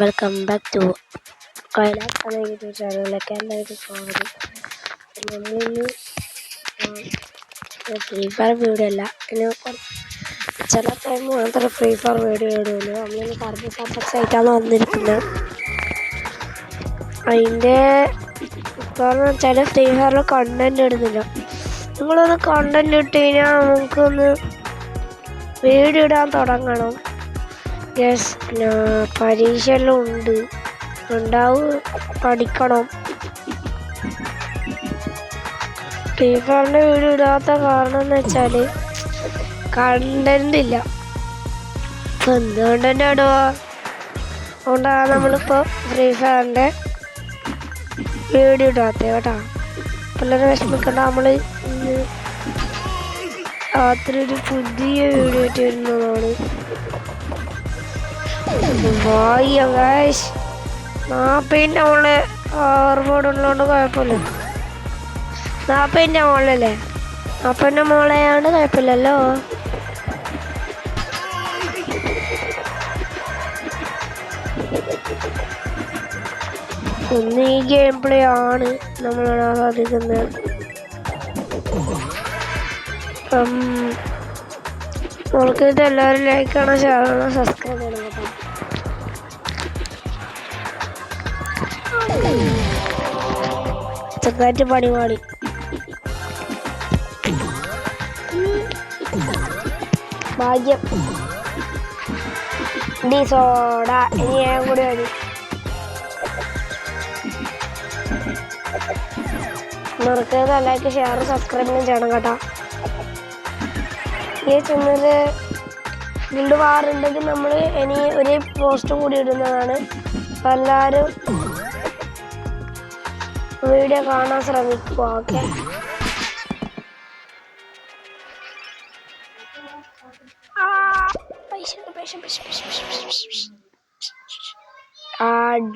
Welcome back to Kailas എന്ന YouTube ചാനലിലേക്ക് എല്ലാവർക്കും സ്വാഗതം നമ്മളിന്ന് ഫ്രീ ഫയർ വീഡിയോ അല്ല. ഇനി ചില ടൈം മാത്രം ഫ്രീ ഫയർ വീഡിയോ ഇടുള്ളൂ. നമ്മളിന്ന് കറുപ്പ് സബ്ജക്ട്സ് ആയിട്ടാണ് വന്നിരിക്കുന്നത്. അതിന്റെ കാരണം ചില ഫ്രീ ഫയറിൽ കണ്ടന്റ് ഇടുന്നില്ല. നിങ്ങളൊന്ന് കണ്ടന്റ് ഇട്ട് കഴിഞ്ഞാൽ നമുക്കൊന്ന് വീഡിയോ ഇടാൻ തുടങ്ങണം. യെസ് പിന്നെ പരീക്ഷ എല്ലാം ഉണ്ട് ഉണ്ടാവും പഠിക്കണം. ഫ്രീ ഫയറിന്റെ വീഡിയോ ഇടാത്ത കാരണം എന്ന് വെച്ചാൽ കണ്ടന്റ് ഇല്ല. ഇപ്പം എന്ത് കണ്ടന്റ് അതുകൊണ്ടാണ് നമ്മളിപ്പോൾ ഫ്രീ ഫയറിന്റെ വീഡിയോ ഇടാത്തത് കേട്ടോ. പിള്ളേരെ വിഷമിക്കണ്ട നമ്മൾ രാത്രി ഒരു പുതിയ വീഡിയോ ആയിട്ട് വരുന്നതാണ് വായ ഗായ്സ് നാപ്പതിന്റെ മുകളിൽ ഓർമ്മോട് ഉള്ളതുകൊണ്ട് കുഴപ്പമില്ല. നാപ്പതിന്റെ മുകളിലല്ലേ നാപ്പതിന്റെ മുകളെയാണ്ട് കുഴപ്പമില്ലല്ലോ. ഒന്ന് ഈ ഗെയിം പ്ലേ ആണ് നമ്മൾ സാധിക്കുന്നത് അപ്പം ഇത് എല്ലാവരും ലൈക്ക് ചെയ്യണം ഷെയർ ചെയ്യണം സബ്സ്ക്രൈബ് ചെയ്യണം കേട്ടോ. ചെറുതായിട്ട് പണി പാടി ഭാഗ്യം. ഡി സോഡ ഇനി ഞാൻ കൂടി ഷെയർ സബ്സ്ക്രൈബും ചെയ്യണം കേട്ടോ. ഈ ചെന്നത് ഗിൽഡ് വാറുണ്ടെങ്കിൽ നമ്മൾ ഇനി ഒരു പോസ്റ്റ് കൂടി ഇടുന്നതാണ്. എല്ലാവരും വീഡിയോ കാണാൻ ശ്രമിക്കുക ഓക്കെ ആഡ്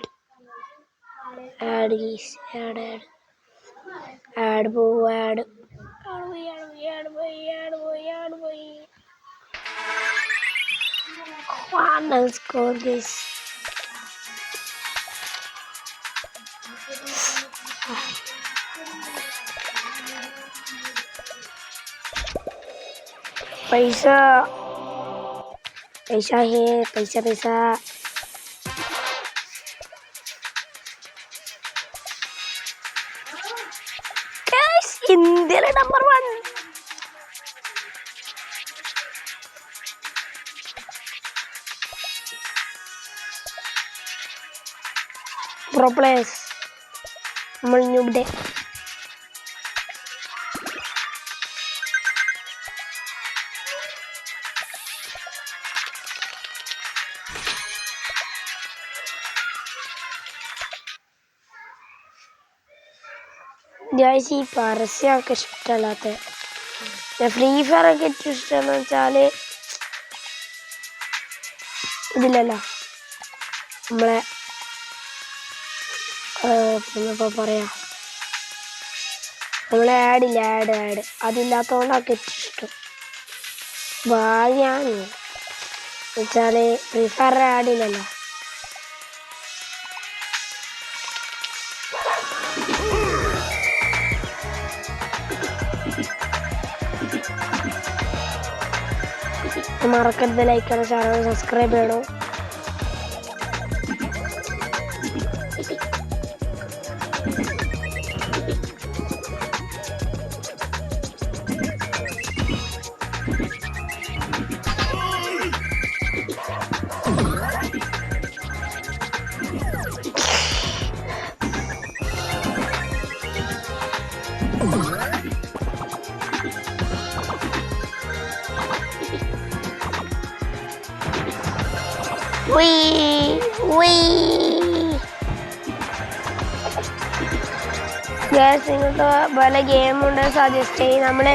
ആഡ് ഗീസ് ആഡ് ആഡ് ആഡ് പോവും ആഡ് ആഡ് പോയി ആഡ് പോയി ആഡ് പോയി ആഡ് പോയി ആഡ് പോയി Juan, let's go this. paisa. Paisa hai paisa paisa. Guys ini le number one. Bro please നമ്മൾ ഇവിടെ ഗൈസ് ഈ പരസ്യമൊക്കെ ഇഷ്ടമല്ലാത്ത ഫ്രീ ഫയർ ഒക്കെ ഏറ്റവും ഇഷ്ടമെന്ന് വെച്ചാൽ ഇതിലല്ല നമ്മളെ ഇപ്പൊ നമ്മൾ നമ്മളെ ആഡില്ല ആഡ് ആഡ് അതില്ലാത്തതുകൊണ്ടൊക്കെ ഇഷ്ടം ഭാഗ്യാണ് വെച്ചാൽ ഫ്രീ ഫയർ ആഡില്ലല്ലോ മറക്കരുത് ലൈക്ക് ചെയ്യണം ചാനൽ സബ്സ്ക്രൈബ് ചെയ്യണം. Wee, wee. ഗ്യാസ് ഇങ്ങനത്തെ പല ഗെയിമുണ്ട് സജസ്റ്റ് ചെയ്യും. നമ്മളെ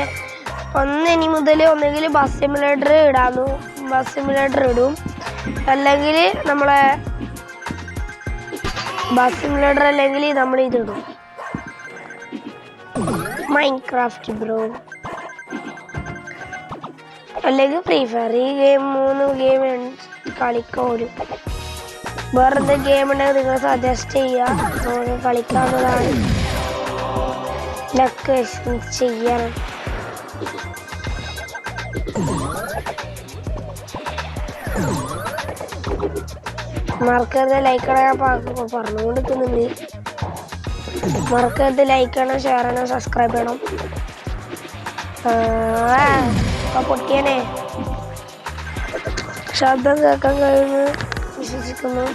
ഒന്ന് ഇനി മുതൽ ഒന്നെങ്കിൽ ബസ് സിമുലേറ്റർ ഇടാന്നു. ബസ് സിമുലേറ്റർ ഇടും. അല്ലെങ്കിൽ നമ്മളെ ബസ് സിമുലേറ്റർ അല്ലെങ്കിൽ നമ്മൾ ഇതിടും മൈൻക്രാഫ്റ്റ് ബ്രോ അല്ലെങ്കിൽ ഫ്രീ ഫയർ ഈ ഗെയിം മൂന്ന് ഗെയിം കളിക്കാൻ ഒരു. വേറെ എന്ത് ഗെയിം ഉണ്ടെങ്കിൽ നിങ്ങൾ സജസ്റ്റ് ചെയ്യുക കളിക്കാവുന്നതാണ്. ലക്ക് ചെയ്യണം മറക്കരുത്. ലൈക്ക് പറഞ്ഞുകൊണ്ട് നിൽക്കുന്നുണ്ട് മറക്കരുത് ലൈക്ക് ചെയ്യണം ഷെയർ ചെയ്യണം സബ്സ്ക്രൈബ് ചെയ്യണം പൊട്ടിയനെ. ശബ്ദം കേൾക്കാൻ കഴിയുന്നു വിശ്വസിക്കുന്നു.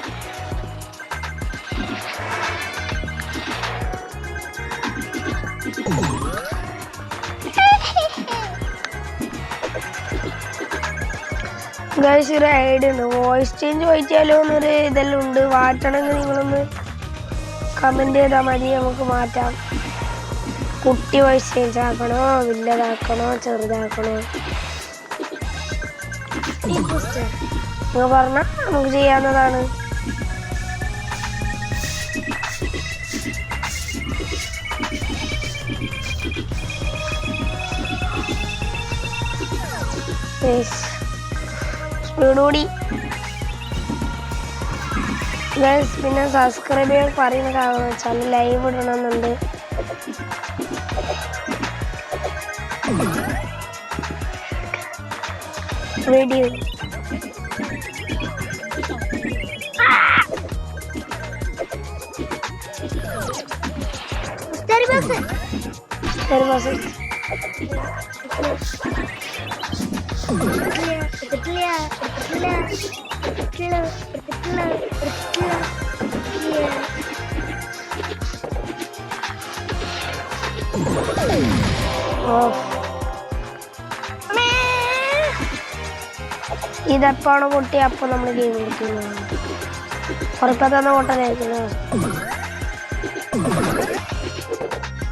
ഗൈസ് ഒരു ഐഡിയ ഉണ്ട്. വോയിസ് ചേഞ്ച് വായിച്ചാലോ എന്നൊരു ഇതെല്ലാം ഉണ്ട്. മാറ്റണമെങ്കിൽ നിങ്ങളൊന്ന് കമന്റ് ചെയ്താൽ മതി നമുക്ക് മാറ്റാം. കുട്ടി വോയിസ് ചേഞ്ച് ആക്കണോ വലുതാക്കണോ ചെറുതാക്കണോ? നിങ്ങൾ പറഞ്ഞാൽ നമുക്ക് ചെയ്യാവുന്നതാണ്. സ്പീഡ് കൂടി. ഗൈസ് പിന്നെ സബ്സ്ക്രൈബ് ചെയ്യാൻ പറയുന്ന കാരണം വെച്ചാൽ ലൈവ് ഇടണമെന്നുണ്ട്. വീഡിയോ. ഒരു ഇതെപ്പാണ് പൊട്ടി അപ്പൊ നമ്മൾ ഗെയിം കളിക്കുന്നത് ഉറപ്പ തന്നെ പൊട്ടനായിരിക്കുന്നത്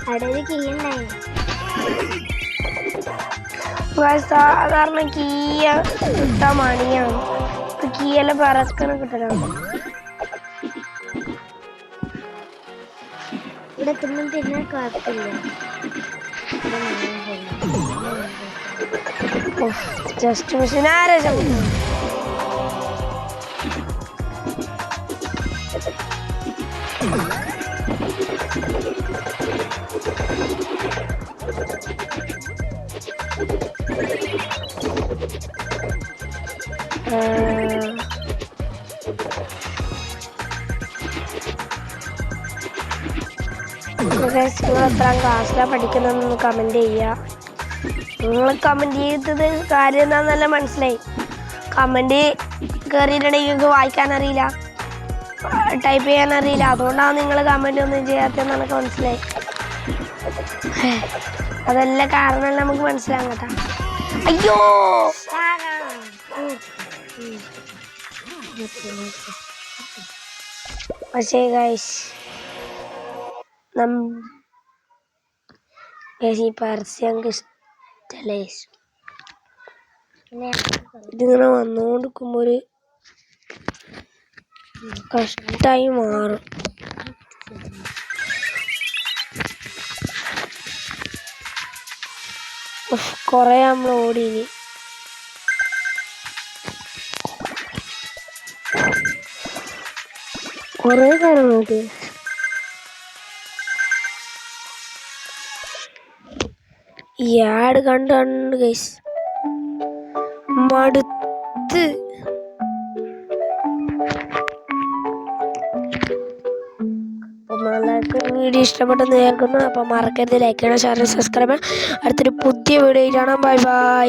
അവിടെ കീയുണ്ടായി സാധാരണ കീയ കിട്ടാൻ മണിയാണ്. ഇപ്പൊ കീയെല്ലാം പറക്കണ കിട്ടലാണ് ഇവിടെ തിന്നും തിന്നാൻ കുഴപ്പമില്ല ജസ്റ്റ് മിഷൻ ആരാ നിങ്ങൾ എത്രാം ക്ലാസ്സിലാണ് പഠിക്കുന്നതെന്ന് കമന്റ് ചെയ്യുക നിങ്ങൾ കമന്റ് ചെയ്തത് കാര്യം എന്താണെന്നല്ല മനസ്സിലായി? കമന്റ് കയറിയിട്ടുണ്ടെങ്കിൽ നിങ്ങൾക്ക് വായിക്കാൻ അറിയില്ല. ടൈപ്പ് ചെയ്യാൻ അറിയില്ല. അതുകൊണ്ടാണ് നിങ്ങൾ കമന്റ് ഒന്നും ചെയ്യാത്തതെന്ന് എനിക്ക് മനസ്സിലായി. അതല്ല കാരണം നമുക്ക് മനസ്സിലാകും കേട്ടോ. അയ്യോ! പക്ഷേ ഗൈസ് ഈ പരസ്യം ഇഷ്ടമല്ലേ ഇതിങ്ങനെ വന്നുകൊണ്ടിരിക്കുമ്പോൾ ഒരു കഷ്ടായി മാറും. കൊറേ നമ്മൾ ഓടിയിനി. കൊറേ കാര്യങ്ങൾക്ക് ഈ ആഡ് കണ്ട് കണ്ട് ഗൈസ് മടുത്ത് വീഡിയോ ഇഷ്ടപ്പെട്ടെന്ന് കേൾക്കുന്നു അപ്പം മറക്കരുത്. ലൈക്ക് ചെയ്യണം ഷെയർ സബ്സ്ക്രൈബ് ചെയ്യണം. അടുത്തൊരു പുതിയ വീഡിയോ കാണാം. Bye bye